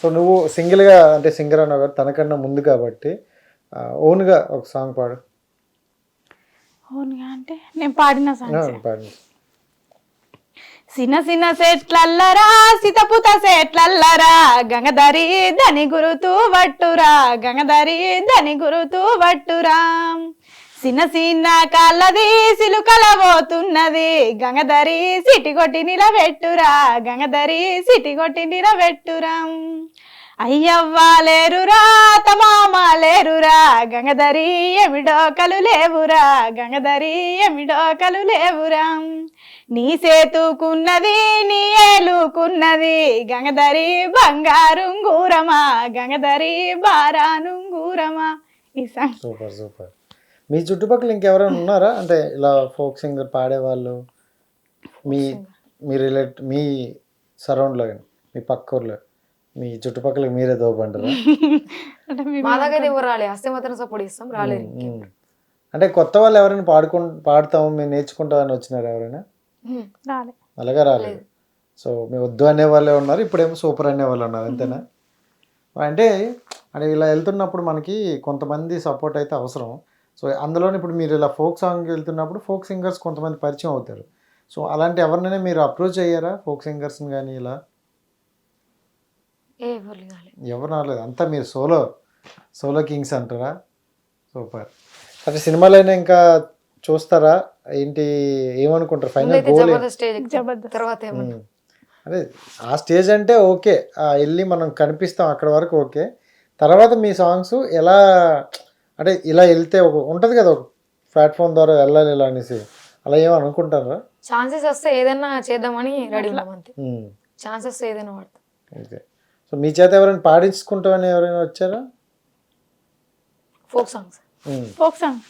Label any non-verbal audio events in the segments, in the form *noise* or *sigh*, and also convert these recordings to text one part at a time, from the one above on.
So నువ్వు సింగిల్గా అంటే సింగర్ అన్నావు కదా తనకన్నా ముందు కాబట్టి ఓన్గా ఒక సాంగ్ పాడు. అవునుగా అంటే నేను పాడిన ఆ, సాంగ్స్. పాడు. సిన్న సిన్న సెట్లల్లరా సితపుత సెట్లల్లరా గంగధరి ధని గురుతూ వట్టురా గంగధరి ధని గురుతూ వట్టురా. సిన్న సిన్న కళ్ళది సిలుకలబోతున్నది గంగధరి సిటి కొట్టి నిలబెట్టురా. గంగధరి సిటి కొట్టి నిలబెట్టురా. అయ్యవ్వ లేరురా తమామ లేరురా. గంగధరి ఎమిడోకలు లేవురా. గంగధరి ఎమిడోకలు లేవురా. నీ సేతుకున్నది నీ ఏలుకున్నది. గంగధరి బంగారుంగూరమా. గంగధరి బారానుంగూరమా. ఈ సాంగ్. Super super. మీ చుట్టుపక్కల ఇంకెవరైనా ఉన్నారా? అంటే ఇలా ఫోక్ సింగర్ పాడేవాళ్ళు మీ మీ రిలేట్ మీ సరౌండ్లో మీ పక్క ఊర్లో మీ చుట్టుపక్కల మీరే దోపంటారా? అంటే మీ- మా దగ్గర ఎవరు రాలే వస్తే మాత్రం సపోర్ట్ చేస్తాం రాలేదు ఉమ్. అంటే కొత్త వాళ్ళు ఎవరైనా పాడుకు పాడతాము మేము నేర్చుకుంటామని వచ్చినారు ఎవరైనా. రాలే. అలాగా రాలేదు. సో మీ వద్దు అనే వాళ్ళే ఉన్నారు ఇప్పుడేమో సూపర్ అనే వాళ్ళు ఉన్నారు అంతేనా? అంటే అంటే ఇలా వెళ్తున్నప్పుడు మనకి కొంతమంది సపోర్ట్ అయితే అవసరం. సో అందులోని ఇప్పుడు మీరు ఇలా ఫోక్ సాంగ్కి వెళ్తున్నప్పుడు ఫోక్ సింగర్స్ కొంతమంది పరిచయం అవుతారు. సో అలాంటి ఎవరినైనా మీరు అప్రోచ్ అయ్యారా ఫోక్ సింగర్స్ని కానీ ఇలా? ఏ ఎవరు రాలేదు. అంతా మీరు సోలో సోలో కింగ్స్ అంటారా? సూపర్. అంటే సినిమాలైనా ఇంకా చూస్తారా? ఏంటి ఏమనుకుంటారు? Final goal. తర్వాత. అదే ఆ స్టేజ్ అంటే ఓకే. ఆ వెళ్ళి మనం కనిపిస్తాం అక్కడ వరకు ఓకే. తర్వాత మీ సాంగ్స్ ఎలా అంటే ఇలా వెళ్తే ఒక ఉంటుంది కదా ఒక ప్లాట్ఫామ్ ద్వారా వెళ్ళాలి ఇలా అనేసి. అలా ఏమో అనుకుంటారా? ఛాన్సెస్ వస్తే ఏదైనా చేద్దామని రెడీ అంతే. ఛాన్సెస్ ఏదైనా వాడతాం. ఓకే. సో మీ చేత ఎవరైనా పాడించుకుంటామని ఎవరైనా వచ్చారా? Folk songs. ఫోక్ సాంగ్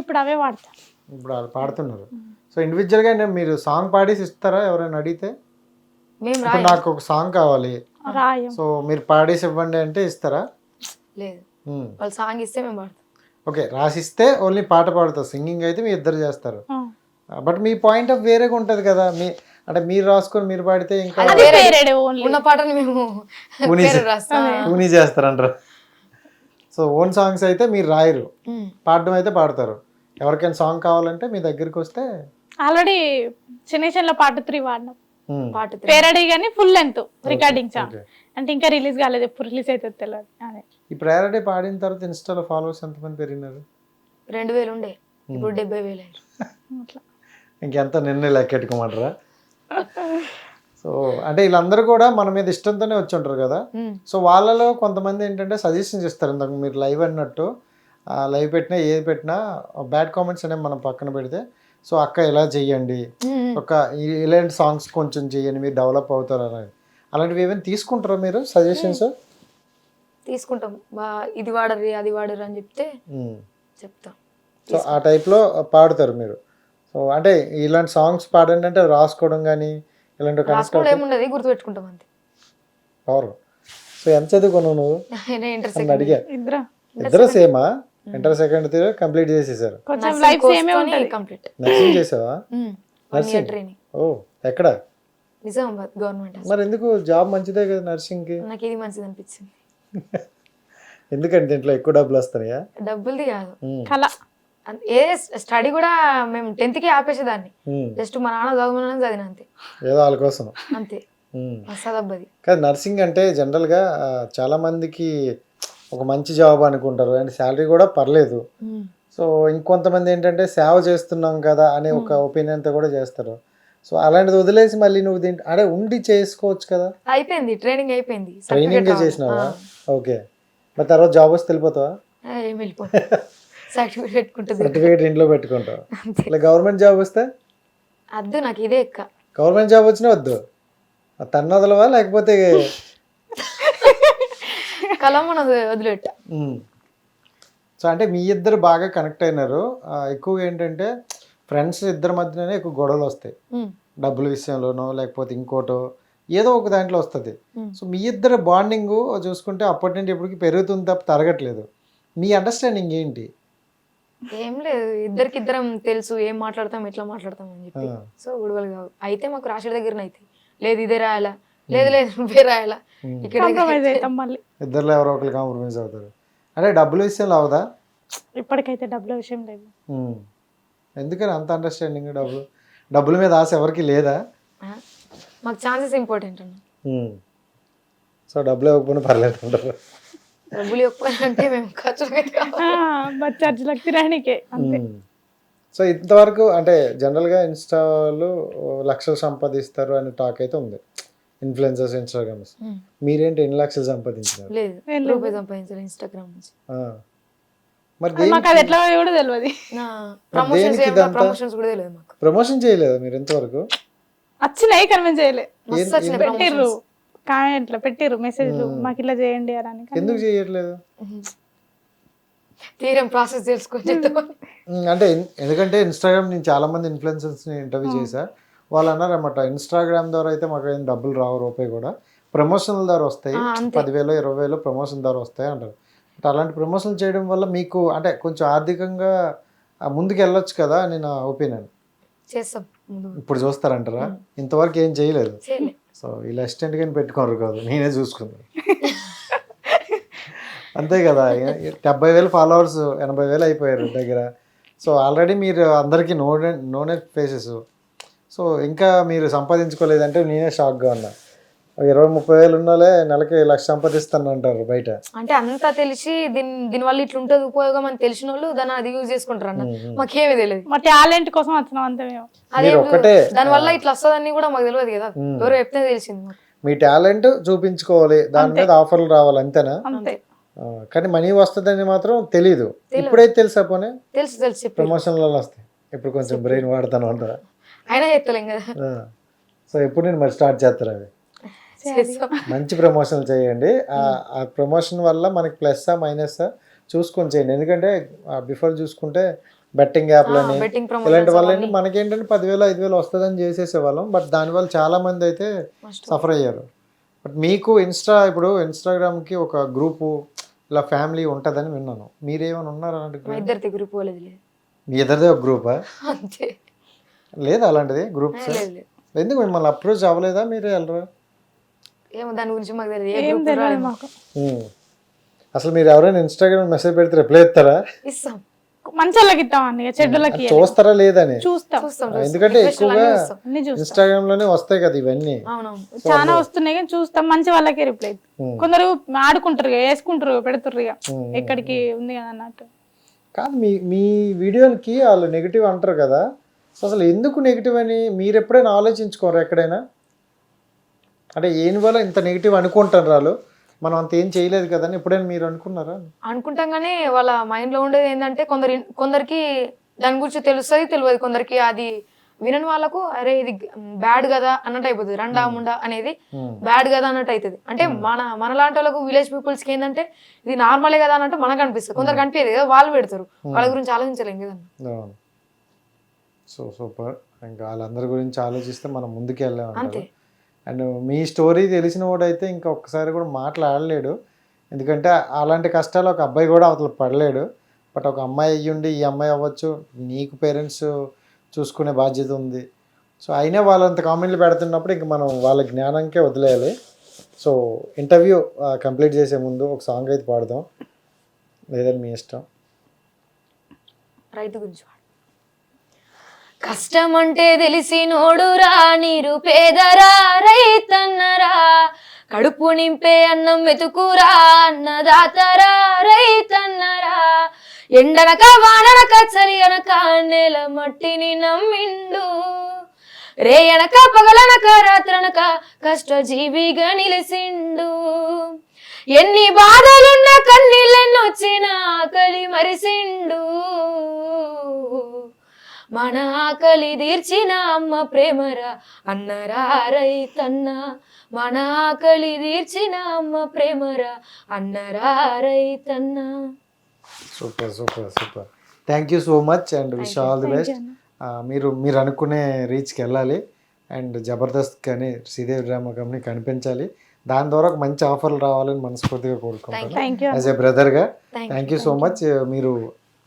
ఇప్పుడు అవే వాడతా. ఇప్పుడు వాళ్ళు పాడుతున్నారు. సో ఇండివిజువల్గా నేను మీరు సాంగ్ పాడేసి ఇస్తారా ఎవరైనా అడిగితే? నాకు ఒక సాంగ్ కావాలి. రాయం. సో మీరు పాడేసి ఇవ్వండి అంటే ఇస్తారా? లేదు. వాళ్ళు సాంగ్ ఇస్తే మేము పాడతాం. ఓకే రాసిస్తే ఓన్లీ పాట పాడతారు. సింగింగ్ అయితే మీ ఇద్దరు చేస్తారు. బట్ మీ పాయింట్ ఆఫ్ వేరేగా ఉంటుంది కదా. మీ అంటే మీరు రాసుకొని మీరు పాడితే ఇంకా ఉన్న పాటని మేము *laughs* కూనీ చేస్తారంటారు. సో ఓన్ సాంగ్స్ అయితే మీరు రాయరు. ఉమ్. పాడడం అయితే పాడతారు. ఎవరికైనా సాంగ్ కావాలంటే మీ దగ్గరికి వస్తే ఆల్రెడీ చిన్న చిన్న పార్ట్ త్రీ వాడినాం. పాట. పేరడీ కానీ ఫుల్ లెంత్ రికార్డింగ్ సాంగ్. అంటే ఇంకా రిలీజ్ కాలేదు. ఎప్పుడు రిలీజ్ అవుతుంది తెలియదు అదే. ఈ ప్రయారిటీ పాడిన తర్వాత ఇన్స్టాలో ఫాలోవర్స్ ఎంతమంది పెరిగినారు? రెండు వేలు ఉండే ఇప్పుడు డెబ్బై వేలు ఇంకెంత నిన్నే లెక్కెట్టుకోమంటారా? *laughs* సో అంటే వీళ్ళందరూ కూడా మన మీద ఇష్టంతోనే వచ్చి ఉంటారు కదా? ఉమ్. సో వాళ్ళలో కొంతమంది ఏంటంటే సజెషన్స్ ఇస్తారు ఇందాక మీరు లైవ్ అన్నట్టు లైవ్ పెట్టినా ఏది పెట్టినా బ్యాడ్ కామెంట్స్ అనేవి మనం పక్కన పెడితే సో అక్క ఇలా చెయ్యండి. ఉమ్. ఒక ఇలాంటి సాంగ్స్ కొంచెం చెయ్యండి మీరు డెవలప్ అవుతారు అలాంటివి ఏమైనా తీసుకుంటారా మీరు సజెషన్స్ తీసుకుంటాం. బా ఇది వాడరు అది వాడరు అని చెప్తే చెప్తాం. సో ఆ టైప్లో పాడుతారు మీరు. సో అంటే ఇలాంటి సాంగ్స్ పాడండి అంటే రాసుకోవడం కానీ ఇలాంటి కనెక్ట్ రాసుకోవడం ఏముండదు గుర్తుపెట్టుకుంటాం అంతే. పవర్. సో ఎంత చదువుకున్నావు నువ్వు? నేను అడిగా. ఇద్దరు. ఇద్దరు సేమా? ఇంటర్ సెకండ్ కంప్లీట్ చేసేసారు? కొంచెం లైఫ్ సేమే ఉంటుంది. కంప్లీట్ నర్సింగ్ చేసావా? ట్రైనింగ్ ఓ ఎక్కడ? నిజామాబాద్ గవర్నమెంట్ మరి ఎందుకు? జాబ్ మంచిదే కదా నర్సింగ్కి. నాకు ఇది మంచిది అనిపించింది. *laughs* ఎందుకంటే దీంట్లో ఎక్కువ డబ్బులు వస్తాయా? డబ్బులది కాదు. కళ. ఏ స్టడీ కూడా మేము టెన్త్కి ఆపేసేదాన్ని. జస్ట్ మా నాన్న చదవమని చదివిన అంతే. ఏదో వాళ్ళ కోసం. అంతే. ఉమ్. మస్తు దబ్బది. కానీ నర్సింగ్ అంటే జనరల్గా ఆ, చాలా మందికి ఒక మంచి జాబ్ అనుకుంటారు. అండ్ శాలరీ కూడా పర్లేదు. సో ఇంకొంతమంది ఏంటంటే సేవ చేస్తున్నాం కదా అనే ఒక ఒపీనియన్తో కూడా చేస్తారు. సో అలాంటిది వదిలేసి మళ్ళీ నువ్వు దీంట్ అంటే ఉండి చేసుకోవచ్చు కదా. అయిపోయింది ట్రైనింగ్ అయిపోయింది. ట్రైనింగ్. చేసినావా. ఓకే. మరి తర్వాత జాబ్ వస్తే వెళ్ళిపోతావా? ఏం వెళ్ళిపో సర్టిఫికేట్ పెట్టుకుంటుంది. సర్టిఫికేట్ ఇంట్లో పెట్టుకుంటావు? ఇలా గవర్నమెంట్ జాబ్ వస్తే? అద్దు నాకు ఇదే ఎక్క గవర్నమెంట్ జాబ్ వచ్చినా వద్దు. తన్ను వదలవా లేకపోతే కలం మన వదిలిపెట్ట ఉమ్. సో అంటే మీ ఇద్దరు బాగా కనెక్ట్ అయినారు. ఎక్కువగా ఏంటంటే ఫ్రెండ్స్ ఇద్దరి మధ్యనే ఎక్కువ గొడవలు వస్తాయి. డబ్బుల విషయంలోనో లేకపోతే ఇంకోటో ఏదో ఒక దాంట్లో వస్తుంది. సో మీ ఇద్దరు బాండింగ్ చూసుకుంటే అప్పటి నుండి ఇప్పటికి పెరుగుతుంది తప్ప తరగట్లేదు. మీ అండర్స్టాండింగ్ ఏంటి? ఏం లేదు. ఇద్దరికి ఇద్దరం తెలుసు ఏం మాట్లాడతాం ఎట్లా మాట్లాడతాం అని చెప్పి. సో గొడవలు కావు. అయితే మాకు రాసేడు దగ్గర అయితే. లేదు ఇదే రాయాలా? లేదు లేదు నువ్వే రాయాలా. ఇక్కడ ఇద్దరులో ఎవరో ఒకరు కాంప్రమైజ్ అవుతారు. అంటే డబ్బులు విషయంలో అవదా? ఇప్పటికైతే డబ్బుల విషయం లేదు. ఎందుకని అంత అండర్స్టాండింగ్ డబ్బులు డబ్బుల మీద ఆశ ఎవరికి లేదా మాకు ఛాన్సెస్ ఇంపార్టెంట్. సో డబ్బులు ఇవ్వకపోయినా పర్లేదు అంటారు డబ్బులు ఇవ్వకపోయినా అంటే మేము ఖర్చులు పెట్టి కావాలి. బస్ ఛార్జ్లకు తిరగడానికే అంతే ఉమ్. సో ఇంతవరకు అంటే జనరల్గా ఇన్స్టాలో లక్షలు సంపాదిస్తారు అనే టాక్ అయితే ఉంది ఇన్ఫ్లుయెన్సర్స్ ఇన్స్టాగ్రామ్స్. మీరేంటి ఎన్ని లక్షలు సంపాదించినారు లేదు సంపాదించాలి ఇన్స్టాగ్రామ్ నుంచి ఆ. మరి మాకు అది ఎట్లా కూడా తెలియదు నా ప్రమోషన్స్ దేనికి ఇదంతా? ప్రమోషన్స్ కూడా తెలియదు మాకు. ప్రమోషన్ చేయలేదు మీరు ఇంతవరకు? వచ్చినాయి కన్విన్స్ చేయలే. మస్తు వచ్చినాయి పెట్టిర్రు. పెట్టిర్రు మెసేజ్లు మాకు ఇట్లా చేయండి అని కానీ ఎందుకు చేయట్లేదు? తీరం ప్రాసెస్ తెలుసుకొని *laughs* చెప్తామని ఉమ్, అంటే ఎన్- ఎందుకంటే ఇన్స్టాగ్రామ్ నేను చాలా మంది ఇన్ఫ్లుయెన్సర్స్ని ఇంటర్వ్యూ చేశా. వాళ్ళు అన్నారన్నమాట ఇన్స్టాగ్రామ్ ద్వారా అయితే మాకు ఏం డబ్బులు రావు రూపాయి కూడా. ప్రమోషన్ల ద్వారా వస్తాయి. ఆ, అంతే. పదివేలు ఇరవై వేలు ప్రమోషన్ ద్వారా వస్తాయి అంటారు. అంటే అలాంటి ప్రమోషన్లు చేయడం వల్ల మీకు అంటే కొంచెం ఆర్థికంగా ముందుకు వెళ్ళొచ్చు కదా అని నా ఒపీనియన్. చేస్తాం ఇప్పుడు చూస్తారంటారా? ఇంతవరకు ఏం చేయలేదు. చేయలే. సో వీళ్ళు అసిస్టెంట్ కానీ పెట్టుకోరు కాదు. నేనే చూసుకున్నాను అంతే కదా. డెబ్బై వేలు ఫాలోవర్స్ ఎనభై వేలు అయిపోయారు దగ్గర. సో ఆల్రెడీ మీరు అందరికీ నోనే నోనే ఫేసెస్. సో ఇంకా మీరు సంపాదించుకోలేదంటే నేనే షాక్గా ఉన్నా. ఇరవై ముప్పై వేలు ఉన్నోలే నెలకి లక్ష సంపాదిస్తాను అంటారు బయట. అంటే అంతా తెలిసి దీని దీనివల్ల ఇట్లా ఉంటుంది ఉపయోగం అని తెలిసిన వాళ్ళు దాన్ని అది యూజ్ చేసుకుంటారు అన్న. మాకేమీ తెలియదు మా టాలెంట్ కోసం వచ్చినాం అంతే మేము. అదే వల్ల ఇట్లా వస్తుందని కూడా మాకు తెలియదు కదా. ఎవరో చెప్తే తెలిసింది మీ టాలెంట్ చూపించుకోవాలి దాని మీద ఆఫర్లు రావాలి అంతేనా? కానీ మనీ వస్తుందని మాత్రం తెలీదు. ఇప్పుడైతే తెలుసా పోనీ? తెలుసు తెలుసు ప్రమోషన్లలో వస్తాయి ఇప్పుడు కొంచెం బ్రెయిన్ వాడతాను అంటారా? అయినా చెప్తలేం కదా. సో ఎప్పుడు నేను మరి స్టార్ట్ చేస్తారు అవి చేస్తాం మంచి ప్రమోషన్లు చేయండి. ఆ- ఆ ప్రమోషన్ వల్ల మనకి ప్లస్ మైనస్ చూసుకొని చేయండి. ఎందుకంటే బిఫోర్ చూసుకుంటే బెట్టింగ్ యాప్లని ఇలాంటి వల్ల మనకేంటంటే పదివేలు ఐదు వేలు వస్తుందని చేసేసేవాళ్ళం. బట్ దానివల్ల చాలా మంది అయితే సఫర్ అయ్యారు. బట్ మీకు ఇన్స్టా ఇప్పుడు ఇన్స్టాగ్రామ్కి ఒక గ్రూపు ఇలా ఫ్యామిలీ ఉంటుందని విన్నాను. మీరేమైనా ఉన్నారా అలాంటి లేదు. మీ ఇద్దరిదే ఒక గ్రూపా? అంతే. లేదా అలాంటిది? గ్రూప్స్? లేదు లేదు. ఎందుకు మిమ్మల్ని అప్రోచ్ అవ్వలేదా? మీరే వెళ్ళరా? ఏమో దాని గురించి మాకు తెలియదు. ఏ మాకు. అసలు మీరు ఎవరైనా ఇన్స్టాగ్రామ్ మెసేజ్ పెడితే రిప్లై ఇస్తారా ఇస్తాం. మంచి వాళ్ళకి ఇస్తాం ఇక. చూస్తారా లేదని? చూస్తాం. చూస్తాం ఎందుకంటే లు అన్నీ ఎక్కువగా చూస్తాం. అన్ని చూస్తాం. ఇన్స్టాగ్రామ్లోనే వస్తాయి కదా ఇవన్నీ. అవునవును. చాలా వస్తున్నాయి కానీ చూస్తాం మంచి వాళ్ళకే రిప్లై ఉమ్. కొందరు ఆడుకుంటారు ఇక, వేసుకుంటారు పెడుతుర్రు ఇక. ఉమ్. ఎక్కడికి ఉంది కదా అన్నట్టు. కాదు మీ మీ వీడియోలకి వాళ్ళు నెగిటివ్ అంటారు కదా. సో అసలు ఎందుకు నెగిటివ్ అని మీరు ఎప్పుడైనా ఆలోచించుకోరు ఎక్కడైనా? అంటే ఏం వల్ల ఇంత నెగిటివ్ అనుకుంటారు వాళ్ళు మనం అంత ఏం చేయలేదు కదా ఎప్పుడైనా మీరు అనుకున్నారా? అనుకుంటాం కానీ వాళ్ళ మైండ్లో ఉండేది ఏంటంటే కొందరు కొందరికి దాని గురించి తెలుస్తుంది తెలియదు. కొందరికి అది వినని వాళ్ళకు అరే ఇది బ్యాడ్ కదా అన్నట్టు అయిపోతుంది. రండా ముండా అనేది. బ్యాడ్ కదా అన్నట్టు అవుతుంది అంటే మన మన లాంటి వాళ్ళకు విలేజ్ పీపుల్స్కి ఏంటంటే ఇది నార్మలే కదా అన్నట్టు మనకు అనిపిస్తుంది. కొందరికి అనిపించదు కదా వాళ్ళు పెడతారు. వాళ్ళ గురించి ఆలోచించలేం కదా. So super. ఇంకా వాళ్ళందరి గురించి ఆలోచిస్తే మనం ముందుకు అంతే. వెళ్ళామంటారు అండ్ మీ స్టోరీ తెలిసిన వాడైతే ఇంకా ఒక్కసారి కూడా మాట్లాడలేడు. ఎందుకంటే అలాంటి కష్టాలు ఒక అబ్బాయి కూడా అవతల పడలేడు. బట్ ఒక అమ్మాయి అయ్యుండి ఈ అమ్మాయి అవ్వచ్చు నీకు పేరెంట్స్ చూసుకునే బాధ్యత ఉంది. సో అయినా వాళ్ళంత కామెంట్లు పెడుతున్నప్పుడు ఇంక మనం వాళ్ళ జ్ఞానంకే వదిలేయాలి. సో ఇంటర్వ్యూ కంప్లీట్ చేసే ముందు ఒక సాంగ్ అయితే పాడదాం. లేదని మీ ఇష్టం. రైతు గురించి కష్టమంటే తెలిసి నోడురా నీరు పేదరా రైతన్నరా. కడుపు నింపే అన్నం వెతుకురా అన్నదాతరా రైతన్నరా. ఎండనక వాననక చలి అనక నెల మట్టిని నమ్మిండు. రేయనక పగలనక రాత్రనక కష్టజీవిగా నిలిసిండు. ఎన్ని బాధలున్న కన్నీళ్ళెన్నొచ్చిన ఆకలి మరిసిండు. మన ఆకలి తీర్చిన అమ్మ ప్రేమరా అన్నరా రైతన్న. మన ఆకలి తీర్చిన అమ్మ ప్రేమరా అన్నరా రైతన్న. Super super super. Thank you so much and wish all the best మీరు మీరు అనుకునే రీచ్కి వెళ్ళాలి అండ్ జబర్దస్త్ కానీ శ్రీదేవి డ్రామా కంపెనీ కనిపించాలి. దాని ద్వారా ఒక మంచి ఆఫర్లు రావాలని మనస్ఫూర్తిగా కోరుకుంటాను థ్యాంక్ యూ యాజ్ ఏ బ్రదర్గా థ్యాంక్ యూ సో మచ్ మీరు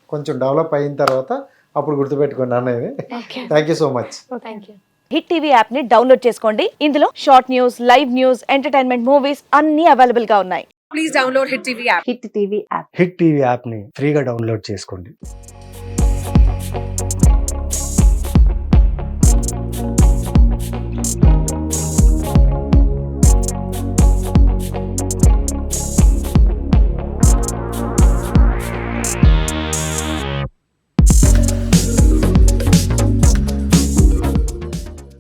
కొంచెం డెవలప్ అయిన తర్వాత అప్పుడు గుర్తుపెట్టుకోండి అన్నది thank you so much hit TV యాప్ని డౌన్లోడ్ చేసుకోండి. ఇందులో short news live news entertainment movies అన్ని అవైలబుల్గా ఉన్నాయి. Please download Hit TV app. Hit TV app hit TV యాప్ని ఫ్రీగా డౌన్లోడ్ చేసుకోండి.